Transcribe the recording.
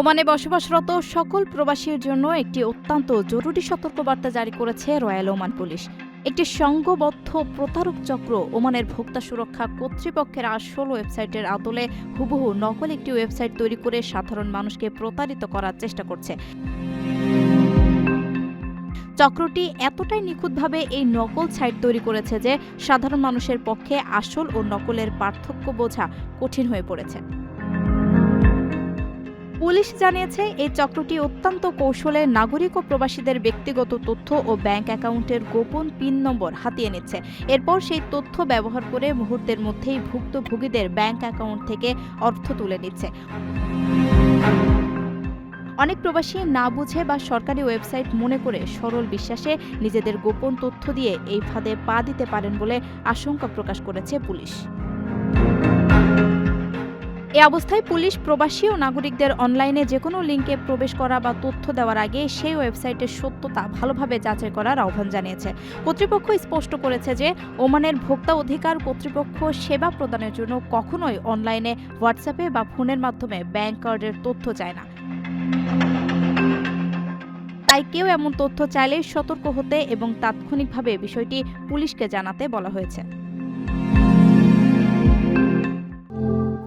ওমানে বসবাসরত সকল প্রবাসীর জন্য একটি অত্যন্ত জরুরি সতর্কবার্তা জারি করেছে রয়্যাল ওমান পুলিশ। একটি সংঘবদ্ধ প্রতারক চক্র ওমানের ভোক্তা সুরক্ষা কর্তৃপক্ষের আসল ওয়েবসাইটের আদলে হুবহু নকল একটি ওয়েবসাইট তৈরি করে সাধারণ মানুষকে প্রতারিত করার চেষ্টা করছে। চক্রটি এতটাই নিখুঁতভাবে এই নকল সাইট তৈরি করেছে যে সাধারণ মানুষের পক্ষে আসল ও নকলের পার্থক্য বোঝা কঠিন হয়ে পড়েছে। পুলিশ জানিয়েছে, এই চক্রটি অত্যন্ত কৌশলে নাগরিক ও প্রবাসীদের ব্যক্তিগত তথ্য ও ব্যাংক অ্যাকাউন্টের গোপন পিন নম্বর হাতিয়ে নিচ্ছে। এরপর সেই তথ্য ব্যবহার করে মুহূর্তের মধ্যেই ভুক্তভোগীদের ব্যাংক অ্যাকাউন্ট থেকে অর্থ তুলে নিচ্ছে। অনেক প্রবাসী না বুঝে বা সরকারি ওয়েবসাইট মনে করে সরল বিশ্বাসে নিজেদের গোপন তথ্য দিয়ে এই ফাঁদে পা দিতে পারেন বলে আশঙ্কা প্রকাশ করেছে পুলিশ। এ অবস্থায় পুলিশ প্রবাসী ও নাগরিকদের অনলাইনে যে কোনো লিঙ্কে প্রবেশ করা বা তথ্য দেওয়ার আগে সেই ওয়েবসাইটের সত্যতা ভালোভাবে যাচাই করার আহ্বান জানিয়েছে। কর্তৃপক্ষ স্পষ্ট করেছে যে ওমানের ভোক্তা অধিকার কর্তৃপক্ষ সেবা প্রদানের জন্য কখনোই অনলাইনে হোয়াটসঅ্যাপে বা ফোনের মাধ্যমে ব্যাংক কার্ডের তথ্য চায় না। তাই কেউ এমন তথ্য চাইলে সতর্ক হতে এবং তাৎক্ষণিকভাবে বিষয়টি পুলিশকে জানাতে বলা হয়েছে।